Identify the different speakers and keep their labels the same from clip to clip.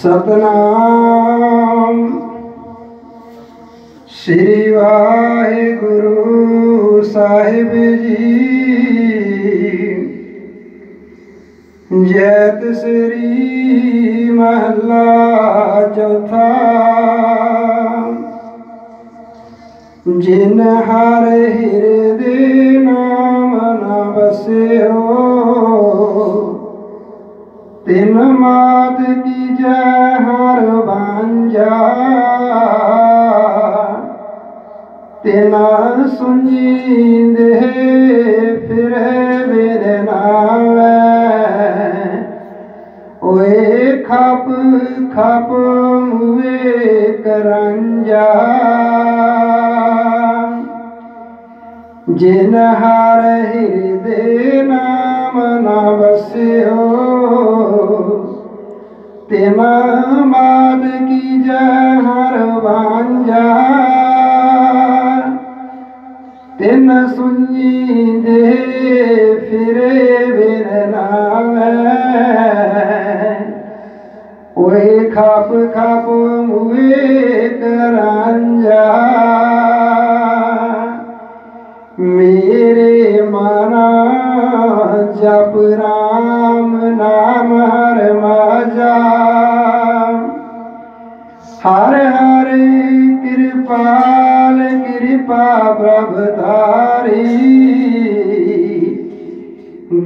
Speaker 1: ਸਤਨਾਮ। ਸ੍ਰੀ ਵਾਹਿਗੁਰੂ ਸਾਹਿਬ ਜੀ। ਜੈਤ ਸ੍ਰੀ ਮਹਲਾ ਚੌਥਾ। ਜਿਨ ਹਰ ਹਿਰਦੇ ਨਾਮ ਨਾ ਵਸਿਓ ਤਿਨ ਮਾਤ ਕੀ ਜੈ ਹਰ ਬਾਂਝਾ ਤਿਨਾ ਸੁਣੀਂਦੇ ਫਿਰੇ ਮੇਰੇ ਨਾਵੇ। ਓਏ ਖਪ ਖਪ ਮੁਏ ਕਰੰਜਾ। ਜਿਨ ਹਰ ਹਿਰਦੇ ਨਾਮ ਨਾ ਵਸਿਓ ਤਿਨ ਮਾਦ ਕੀ ਜੈ ਹਰ ਵਾਂਝਾ ਤਿਨ ਸੁਣੀ ਦੇ ਫਿਰੇ ਬਿਨ ਨਾਵੇ ਓਏ ਖਾਪ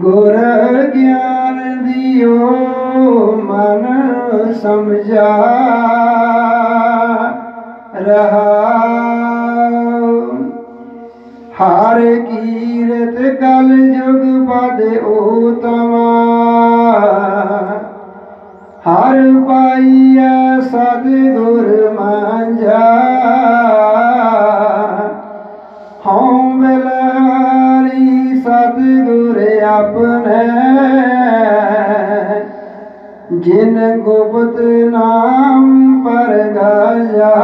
Speaker 1: ਗੁਰ ਗਿਆਨ ਦਿਓ, ਮਨ ਸਮਝਾ। ਰਹਾ ਹਰ ਕੀਰਤ ਕਲ ਜੁਗ ਪਦ ਊਤਮਾ। ਹਰ ਪਾਈਐ ਸਦ ਗੁਰ ਮਾਂਝਾ। ਜਿਨ ਗੁਪਤ ਨਾਮ ਪਰ ਗਾਜਾ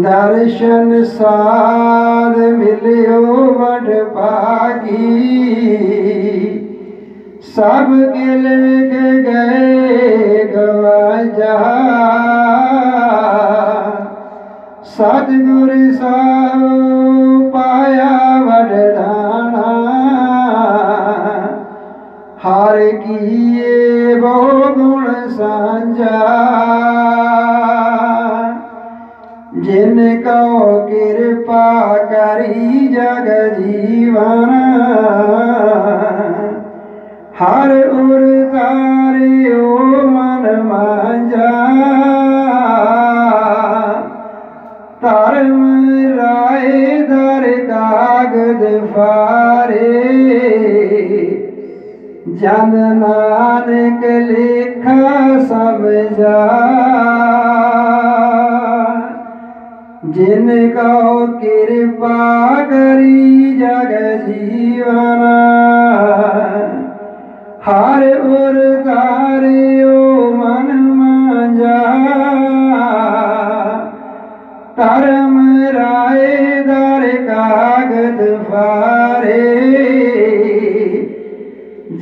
Speaker 1: ਦਰਸ਼ਨ ਸਾਧ ਮਿਲਿਓ ਵਡ ਭਾਗੀ। ਸਭ ਗਿਲ ਵਿਖ ਗਏ ਗਵਾਜਾ, ਸਤਿਗੁਰ ਹਰ ਕੀਏ ਬਹੁ ਗੁਣ ਸਾਂਝਾ। ਜਿਨ ਕਉ ਕਿਰਪਾ ਕਰੀ ਜਗ ਜੀਵਨ, ਹਰ ਉਰ ਤਾਰਿਓ ਮਨ ਮਾਂਝਾ। ਜਨ ਨਾਨਕ ਲੇਖਾ ਸਮਝਾ। ਜਿਨ ਕਉ ਕਿਰਪਾ ਕਰੀ ਜਗ ਜੀਵਨ, ਹਰ ਉਰ ਤਾਰਿਓ ਮਨ ਮਾਂਝਾ ਧਰਮ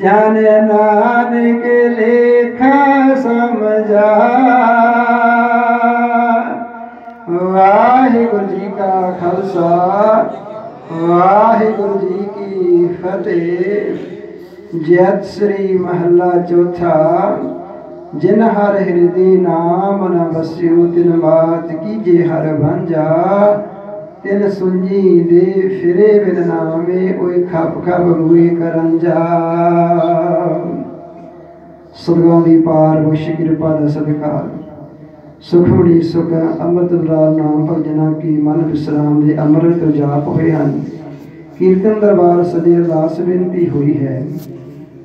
Speaker 1: ਜਨ ਨਾਨਕ ਲੇਖਾ ਸਮਝਾ। ਵਾਹਿਗੁਰੂ ਜੀ ਕਾ ਖਾਲਸਾ, ਵਾਹਿਗੁਰੂ ਜੀ ਕੀ ਫਤਿਹ। ਜੈਤ ਸ੍ਰੀ ਮਹੱਲਾ ਚੌਥਾ, ਜਿਨ ਹਰ ਹਿਰਦੇ ਨਾਮ ਨਾ ਵਸਿਓ ਤਿਨ ਬਾਤ ਕੀਜੇ ਹਰ ਭੰਜਾ। ਤਿਨ ਸੁੰਜੀ ਦੇ ਫਿਰੇ ਬਿਨ ਨਾਮੇ ਓਏ ਖਪ ਖਪ ਰੂਏ ਕਰੰਜਾ ਸੁਰਗਾਂ ਦੀ ਪਾਰ ਬਖਸ਼ ਕਿਰਪਾ ਦਾ ਸਦਕਾ ਸੁਖਮਣੀ ਸੁਖ ਅੰਮ੍ਰਿਤ ਬਰਾਲ ਨਾਮ ਭਜਨਾ ਕੀ ਮਨ ਵਿਸਰਾਮ ਦੇ ਅੰਮ੍ਰਿਤ ਜਾਪ ਹੋਏ ਹਨ ਕੀਰਤਨ ਦਰਬਾਰ ਸਦੇ ਅਰਦਾਸ ਬੇਨਤੀ ਹੋਈ ਹੈ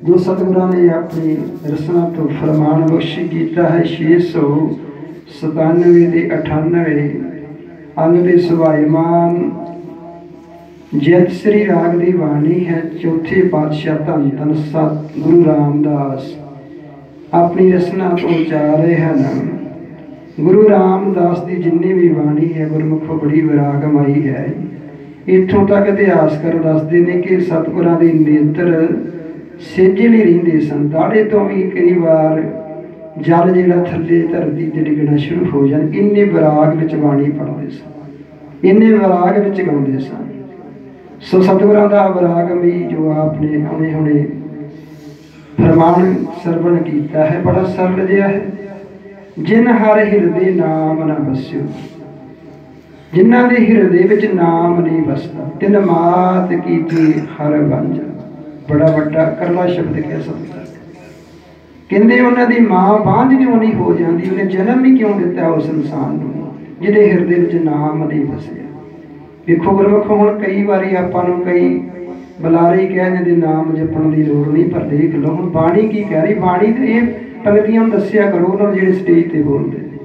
Speaker 1: ਜੋ ਸਤਿਗੁਰਾਂ ਨੇ ਆਪਣੀ ਰਸਨਾ ਤੋਂ ਫਰਮਾਨ ਬਖਸ਼ ਕੀਤਾ ਹੈ 697 ਦੇ 98 ਅੰਗ ਦੇ ਸੁਭਾਈਮਾਨ ਜੈਤ ਸ੍ਰੀ ਰਾਗ ਦੀ ਬਾਣੀ ਹੈ, ਚੌਥੇ ਪਾਤਸ਼ਾਹ ਧੰਨ ਧੰਨ ਸਤ ਗੁਰੂ ਰਾਮਦਾਸ। ਆਪਣੀ ਰਸਨਾ ਤੋਂ ਉਚਾਰ ਰਹੇ ਹਨ। ਗੁਰੂ ਰਾਮਦਾਸ ਦੀ ਜਿੰਨੀ ਵੀ ਬਾਣੀ ਹੈ, ਗੁਰਮੁਖੋਂ ਬੜੀ ਵਿਰਾਗਮਾਈ ਹੈ। ਇੱਥੋਂ ਤੱਕ ਇਤਿਹਾਸ ਕਰ ਦੱਸਦੇ ਨੇ ਕਿ ਸਤਿਗੁਰਾਂ ਦੇ ਨੇਤਰ ਲਈ ਰਹਿੰਦੇ ਸਨ। ਦਾੜੇ ਤੋਂ ਵੀ ਕਈ ਵਾਰ ਜਲ ਜਿਹੜਾ ਥੱਲੇ ਧਰਤੀ ਤੇ ਡਿੱਗਣਾ ਸ਼ੁਰੂ ਹੋ ਜਾਣ, ਇੰਨੇ ਵਿਰਾਗ ਵਿੱਚ ਬਾਣੀ ਪੜ੍ਹਦੇ ਸਨ। ਇੰਨੇ ਵਿਰਾਗ ਵਿੱਚ ਗਾਉਂਦੇ ਸਨ। ਸੋ ਸਤਿਗੁਰਾਂ ਦਾ ਵਿਰਾਗ ਵੀ ਜੋ ਆਪਨੇ ਹੁਣੇ ਹੁਣੇ ਫਰਮਾਨ ਸਰਵਣ ਕੀਤਾ ਹੈ, ਬੜਾ ਸਰਲ ਜਿਹਾ ਹੈ। ਜਿਨ ਹਰ ਹਿਰਦੇ ਨਾਮ ਨਾ ਵਸਿਓ, ਜਿਨ੍ਹਾਂ ਦੇ ਹਿਰਦੇ ਵਿੱਚ ਨਾਮ ਨਹੀਂ ਵਸਦਾ, ਤਿਨ ਮਾਤ ਕੀਤੀ ਹਰ ਵੰਜ ਬੜਾ ਵੱਡਾ, ਕਰਲਾ ਸ਼ਬਦ ਕਹਿ ਸਕਦਾ ਕਹਿੰਦੇ ਉਹਨਾਂ ਦੀ ਮਾਂ ਬਾਂਝ ਕਿਉਂ ਨਹੀਂ ਹੋ ਜਾਂਦੀ? ਉਹਨੇ ਜਨਮ ਹੀ ਕਿਉਂ ਦਿੱਤਾ ਉਸ ਇਨਸਾਨ ਨੂੰ? ਜਿਹਦੇ ਹਿਰਦੇ ਵਿੱਚ ਨਾਮ ਨਹੀਂ ਵਸਿਆ। ਵੇਖੋ ਗੁਰਮੁਖ, ਹੁਣ ਕਈ ਵਾਰੀ ਆਪਾਂ ਨੂੰ ਕਈ ਬੁਲਾਰੇ ਕਹਿ ਜਾਂਦੇ ਨਾਮ ਜਪਣ ਦੀ ਲੋੜ ਨਹੀਂ, ਪਰ ਦੇਖ ਲਓ, ਹੁਣ ਬਾਣੀ ਕੀ ਕਹਿ ਰਹੀ? ਬਾਣੀ ਤੇ ਇਹ ਪੰਗਤੀਆਂ ਨੂੰ ਦੱਸਿਆ ਕਰੋ, ਉਹਨਾਂ ਜਿਹੜੇ ਸਟੇਜ ਤੇ ਬੋਲਦੇ ਨੇ।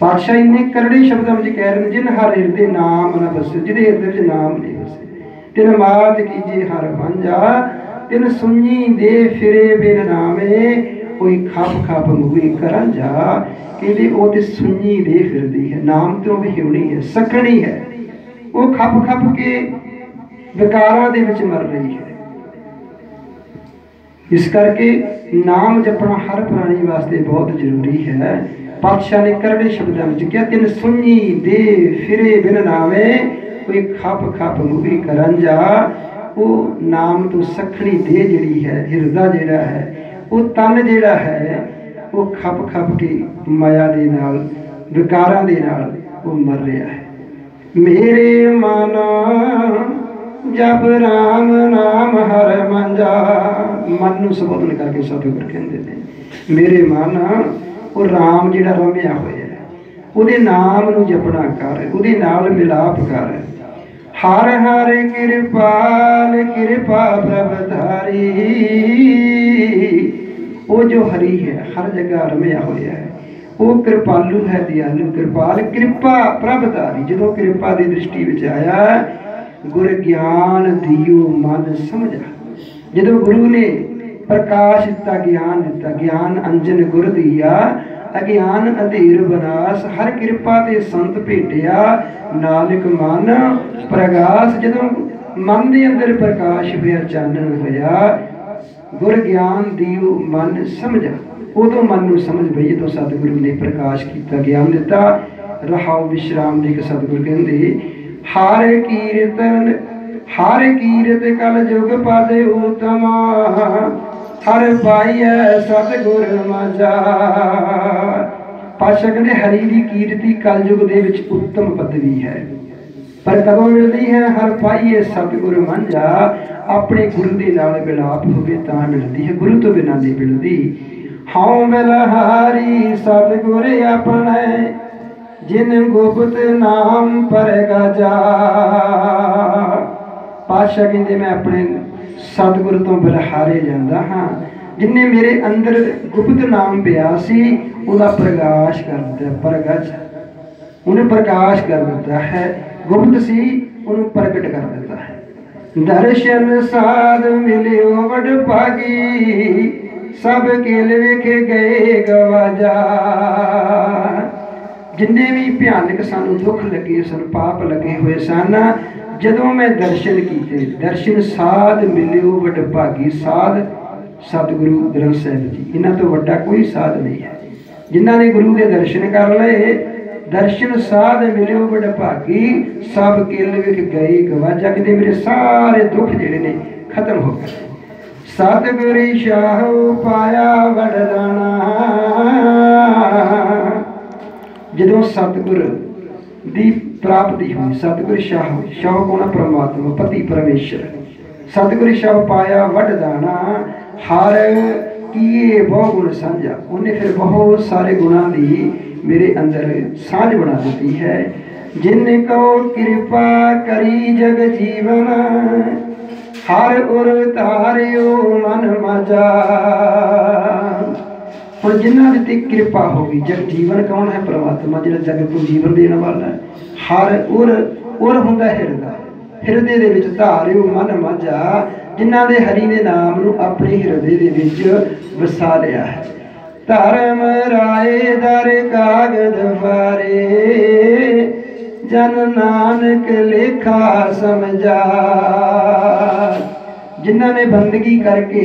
Speaker 1: ਪਾਤਸ਼ਾਹ ਇੰਨੇ ਕਰੜੇ ਸ਼ਬਦਾਂ ਵਿੱਚ ਕਹਿ ਰਹੇ ਨੇ, ਜਿਨ ਹਰ ਹਿਰਦੇ ਨਾਮ ਨਾ ਵਸੇ, ਜਿਹਦੇ ਹਿਰਦੇ ਵਿੱਚ ਨਾਮ ਨਹੀਂ ਵਸੇ। ਤਿਨ ਮਾਤ ਕੀਜੇ ਹਰ ਵੰਜਾ ਤਿਨ ਸੁਣੀ ਦੇ ਫਿਰੇ ਬਿਨ ਨਾਮੇ, ਕੋਈ ਖੱਪ ਖੱਪ ਮੁਗੀ ਕਰਨ ਜਾ। ਕਹਿੰਦੇ ਉਹ ਤੇ ਸੁਣੀ ਦੇ ਫਿਰਦੀ ਹੈ, ਨਾਮ ਤੋਂ ਵੀ ਹਿਉਣੀ ਹੈ, ਸਕਣੀ ਹੈ। ਉਹ ਖੱਪ ਖੱਪ ਕੇ ਵਿਕਾਰਾਂ ਦੇ ਵਿੱਚ ਮਰ ਰਹੀ ਹੈ। ਇਸ ਕਰਕੇ ਨਾਮ ਜਪਣਾ ਹਰ ਪ੍ਰਾਣੀ ਵਾਸਤੇ ਬਹੁਤ ਜ਼ਰੂਰੀ ਹੈ। ਪਾਤਸ਼ਾਹ ਨੇ ਕਰੜੇ ਸ਼ਬਦਾਂ ਵਿੱਚ ਕਿਹਾ, ਤਿੰਨ ਸੁਣੀ ਦੇ ਫਿਰੇ ਬਿਨ ਨਾਵੇ ਕੋਈ ਖੱਪ ਖੱਪ ਮੁਗੀ ਕਰਨ ਜਾ। ਉਹ ਨਾਮ ਤੋਂ ਸਖਣੀ ਦੇਹ ਜਿਹੜੀ ਹੈ, ਹਿਰਦਾ ਜਿਹੜਾ ਹੈ, ਉਹ ਤਨ ਜਿਹੜਾ ਹੈ, ਉਹ ਖੱਪ ਖੱਪ ਕੇ ਮਾਇਆ ਦੇ ਨਾਲ, ਵਿਕਾਰਾਂ ਦੇ ਨਾਲ ਉਹ ਮਰ ਰਿਹਾ ਹੈ। ਮੇਰੇ ਮਨ ਜਬ ਰਾਮ ਨਾਮ ਹਰ ਮੰਜਾ। ਮਨ ਨੂੰ ਸੰਬੋਧਨ ਕਰਕੇ ਸਤਿਗੁਰ ਕਹਿੰਦੇ ਨੇ, ਮੇਰੇ ਮਨ, ਉਹ ਰਾਮ ਜਿਹੜਾ ਰਮਿਆ ਹੋਇਆ ਉਹਦੇ ਨਾਮ ਨੂੰ ਜਪਣਾ ਕਰ, ਉਹਦੇ ਨਾਲ ਮਿਲਾਪ ਕਰ। ਹਰ ਹਰ ਕਿਰਪਾਲ, ਕਿਰਪਾ ਪ੍ਰਭ ਧਾਰੀ। ਉਹ ਜੋ ਹਰੀ ਹੈ, ਹਰ ਜਗ੍ਹਾ ਰਮਿਆ ਹੋਇਆ ਹੈ। ਉਹ ਕਿਰਪਾਲੂ ਹੈ, ਦਿਆਲੂ ਕਿਰਪਾਲ, ਕਿਰਪਾ ਪ੍ਰਭ ਧਾਰੀ। ਜਦੋਂ ਕਿਰਪਾ ਦੀ ਦ੍ਰਿਸ਼ਟੀ ਵਿੱਚ ਆਇਆ, ਗੁਰ ਗਿਆਨ ਦਿਓ ਮਨ ਸਮਝਾ। ਜਦੋਂ ਗੁਰੂ ਨੇ ਪ੍ਰਕਾਸ਼ ਦਿੱਤਾ, ਗਿਆਨ ਦਿੱਤਾ, ਗਿਆਨ ਅੰਜਨ ਗੁਰ ਦੀਆ ਅਗਿਆਨ ਅਧੀਰ ਬਨਾਸ ਹਰ ਕਿਰਪਾ ਤੇ ਸੰਤ ਭੇਟਿਆ। ਨਾਨਕ ਮਨ, ਪ੍ਰਗਾਸ, ਜਦੋਂ ਮਨ ਦੇ ਅੰਦਰ ਪ੍ਰਕਾਸ਼ ਹੋਇਆ ਚਾਨਣ ਹੋਇਆ, ਗੁਰ ਗਿਆਨ ਦਿਓ ਮਨ ਸਮਝਾ। ਉਦੋਂ ਮਨ ਨੂੰ ਸਮਝ ਪਈ, ਜਦੋਂ ਸਤਿਗੁਰੂ ਨੇ ਪ੍ਰਕਾਸ਼ ਕੀਤਾ, ਗਿਆਨ ਦਿੱਤਾ। ਰਹਾਉ ਵਿਸ਼ਰਾਮ ਦੇ ਕੇ ਸਤਿਗੁਰ ਕਹਿੰਦੇ, ਹਰ ਕੀਰਤਨ, ਹਰ ਕੀਰਤ ਕਲ ਜੁਗ ਪਦ ਉਤਮਾ ਹਰ ਪਾਈਐ, ਸਤਿਗੁਰ ਮਾਝਾ ਪਾਸ਼ਾ ਕਹਿੰਦੇ ਹਰੀ ਦੀ ਕੀਰਤੀ ਕਲਯੁਗ ਦੇ ਵਿੱਚ ਉੱਤਮ ਪਦਵੀ ਹੈ। ਪਰ ਕਦੋਂ ਮਿਲਦੀ ਹੈ? ਹਰ ਪਾਈਏ ਸਤਿਗੁਰ ਮੰਝਾ ਆਪਣੇ ਗੁਰੂ ਦੇ ਨਾਲ ਮਿਲਾਪ ਹੋਵੇ ਤਾਂ ਮਿਲਦੀ ਹੈ। ਗੁਰੂ ਤੋਂ ਬਿਨਾਂ ਨਹੀਂ ਮਿਲਦੀ। ਹਉ ਮਿਲਹਾਰੀ ਸਤਿਗੁਰ ਆਪਣੇ, ਜਿਨ ਗੁਪਤ ਨਾਮ ਪਰਗਾ ਜਾ ਪਾਸ਼ਾ ਕਹਿੰਦੇ, ਮੈਂ ਆਪਣੇ ਸਤਿਗੁਰ ਤੋਂ ਬਲਹਾਰੇ ਜਾਂਦਾ ਹਾਂ। ਜਿਨੇ ਮੇਰੇ ਅੰਦਰ ਗੁਪਤ ਨਾਮ ਪਿਆ ਸੀ, ਉਹਦਾ ਪ੍ਰਕਾਸ਼ ਕਰ ਦਿੱਤਾ, ਪ੍ਰਗਟ। ਉਹਨੇ ਪ੍ਰਕਾਸ਼ ਕਰ ਦਿੱਤਾ ਹੈ। ਗੁਪਤ ਸੀ, ਉਹਨੂੰ ਪ੍ਰਗਟ ਕਰ ਦਿੱਤਾ ਹੈ। ਦਰਸ਼ਨ ਸਾਧ ਮਿਲਿਓ ਵਡ ਭਾਗੀ, ਸਭ ਕੇਲ ਵੇਖੇ ਗਏ ਗਵਾਜਾ। ਜਿੰਨੇ ਵੀ ਭਿਆਨਕ ਸਾਨੂੰ ਦੁੱਖ ਲੱਗੇ, ਸਨ ਪਾਪ ਲੱਗੇ ਹੋਏ ਸਨ ਜਦੋਂ ਮੈਂ ਦਰਸ਼ਨ ਕੀਤੇ, ਦਰਸ਼ਨ ਸਾਧ ਮਿਲਿਓ ਵਡ ਭਾਗੀ ਸਾਧ, ਸਤਿਗੁਰੂ ਗ੍ਰੰਥ ਸਾਹਿਬ ਜੀ। ਇਹਨਾਂ ਤੋਂ ਵੱਡਾ ਕੋਈ ਸਾਧ ਨਹੀਂ ਹੈ। ਜਿਨ੍ਹਾਂ ਨੇ ਗੁਰੂ ਦੇ ਦਰਸ਼ਨ ਕਰ ਲਏ, ਦਰਸ਼ਨ ਸਾਧ ਮਿਲਿਓ ਵਡ ਭਾਗੀ, ਸਭ ਕਿਲ ਵਿਖ ਗਏ ਗਵਾਜਾ ਕਿਤੇ ਮੇਰੇ ਸਾਰੇ ਦੁੱਖ ਜਿਹੜੇ ਨੇ ਖਤਮ ਹੋ ਗਏ। ਸਤਿਗੁਰੀ ਸ਼ਾਹ ਪਾਇਆ ਵਡਦਾਣਾ ਜਦੋਂ ਸਤਿਗੁਰ ਦੀ ਪ੍ਰਾਪਤੀ ਹੋਈ। ਸਤਿਗੁਰ ਸ਼ਾਹ ਸ਼ਾਹ ਕੋਣਾ ਪ੍ਰਮਾਤਮਾ, ਪਤੀ ਪਰਮੇਸ਼ਰ। ਸਤਿਗੁਰ ਸ਼ਾਹ ਪਾਇਆ ਵਡਦਾਣਾ ਹਰ ਕੀਏ ਬਹੁ ਗੁਣ ਸਾਂਝਾ। ਉਹਨੇ ਫਿਰ ਬਹੁਤ ਸਾਰੇ ਗੁਣਾਂ ਦੀ ਮੇਰੇ ਅੰਦਰ ਸਾਂਝ ਬਣਾ ਦਿੱਤੀ ਹੈ। ਜਿਨ ਕੋ ਕਿਰਪਾ ਕਰੀ ਜਗ ਜੀਵਨ, ਹਰ ਉਰ ਧਾਰਿਓ ਮਨ ਮਜਾ। ਹੁਣ ਜਿਨ੍ਹਾਂ ਦੇ ਤੇ ਕਿਰਪਾ ਹੋ ਗਈ, ਜਗ ਜੀਵਨ ਕੌਣ ਹੈ? ਪ੍ਰਮਾਤਮਾ, ਜਿਹੜਾ ਜਗਤ ਨੂੰ ਜੀਵਨ ਦੇਣ ਵਾਲਾ ਹੈ। ਹਰ ਉਰ ਉਰ ਹੁੰਦਾ ਹਿਰਦਾ। ਹਿਰਦੇ ਦੇ ਵਿੱਚ ਧਾਰਿਓ ਮਨ ਮਜਾ ਜਿਨ੍ਹਾਂ ਦੇ ਹਰੀ ਦੇ ਨਾਮ ਨੂੰ ਆਪਣੇ ਹਿਰਦੇ ਦੇ ਵਿੱਚ ਵਸਾ ਲਿਆ ਹੈ। ਧਰਮ ਰਾਏ, ਦਰ ਕਾਗਦ ਵਾਰੇ, ਜਨ ਨਾਨਕ ਲੇਖਾ ਸਮਝਾ। ਜਿਨ੍ਹਾਂ ਨੇ ਬੰਦਗੀ ਕਰਕੇ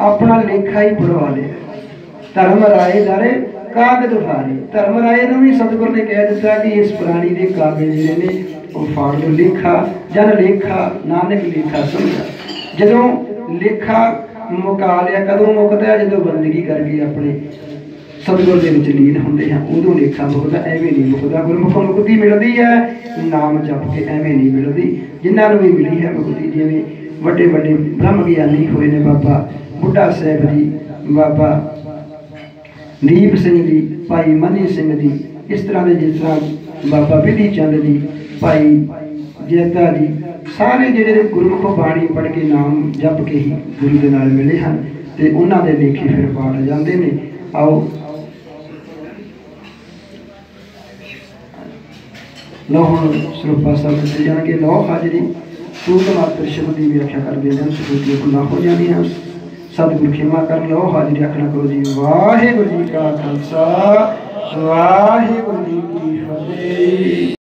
Speaker 1: ਆਪਣਾ ਲੇਖਾ ਹੀ ਪੜਵਾ ਲਿਆ। ਧਰਮ ਰਾਏ, ਦਰ ਕਾਗਦ ਫਾਰੇ ਧਰਮ ਰਾਏ ਨੂੰ ਵੀ ਸਤਿਗੁਰ ਨੇ ਕਹਿ ਦਿੱਤਾ ਕਿ ਇਸ ਪ੍ਰਾਣੀ ਦੇ ਕਾਗਜ਼ ਜਿਹੜੇ ਨੇ, ਉਹ ਫਾੜ ਲਓ, ਲੇਖਾ, ਜਨ ਲੇਖਾ, ਨਾਨਕ ਲੇਖਾ ਸਮਝਾ। ਜਦੋਂ ਲੇਖਾ ਮੁਕਾ ਲਿਆ, ਕਦੋਂ ਮੁਕਦਾ? ਜਦੋਂ ਬੰਦਗੀ ਕਰਕੇ ਆਪਣੇ ਸਤਿਗੁਰ ਦੇ ਵਿੱਚ ਲੀਨ ਹੁੰਦੇ ਆ, ਉਦੋਂ ਲੇਖਾ ਮੁਕਦਾ, ਐਵੇਂ ਨਹੀਂ ਮੁਕਦਾ। ਗੁਰਮੁਖ ਮੁਕਤੀ ਮਿਲਦੀ ਹੈ, ਨਾਮ ਜਪ ਕੇ ਐਵੇਂ ਨਹੀਂ ਮਿਲਦੀ। ਜਿਨ੍ਹਾਂ ਨੂੰ ਵੀ ਮਿਲੀ ਹੈ ਮੁਕਤੀ ਜਿਵੇਂ ਵੱਡੇ ਵੱਡੇ ਬ੍ਰਹਮ ਗਿਆਨੀ ਹੋਏ ਨੇ ਬਾਬਾ, ਬੁੱਢਾ ਸਾਹਿਬ ਜੀ, ਬਾਬਾ ਦੀਪ ਸਿੰਘ ਜੀ ਭਾਈ ਮਨੀ ਸਿੰਘ ਜੀ ਇਸ ਤਰ੍ਹਾਂ ਦੇ ਜਿਸ ਤਰ੍ਹਾਂ ਬਾਬਾ ਬਿਧੀ ਚੰਦ ਜੀ ਭਾਈ ਜੇਤਾ ਜੀ ਸਾਰੇ ਜਿਹੜੇ ਗੁਰੂ ਗੁਰਮੁਖ ਬਾਣੀ ਪੜ੍ਹ ਕੇ ਨਾਮ ਜਪ ਕੇ ਹੀ ਗੁਰੂ ਦੇ ਨਾਲ ਮਿਲੇ ਹਨ ਤੇ ਉਹਨਾਂ ਦੇ ਲੇਖੇ ਫਿਰ ਪਾੜ ਜਾਂਦੇ ਨੇ। ਆਓ। ਲੋ ਹੁਣ ਸਰੂਪਾ ਸਾਹਿਬ ਤੇ ਜਾਣਗੇ। ਲੋ ਹਾਜ਼ਰੀ ਸੂਤ ਮਾਤਰ ਸ਼ਬਦ ਦੀ ਵਿਆਖਿਆ ਕਰਦੇ ਹਨ ਸੂਤ ਖੁੱਲਾ ਹੋ ਜਾਂਦੀਆਂ। ਹਨ ਸਤਿਗੁਰ ਖਿਮਾ ਕਰ ਲਓ, ਹਾਜ਼ਰੀ ਰੱਖਣਾ ਕਰੋ ਜੀ ਵਾਹਿਗੁਰੂ ਜੀ ਕਾ ਖਾਲਸਾ, ਵਾਹਿਗੁਰੂ ਜੀ ਕੀ ਫਤਿਹ।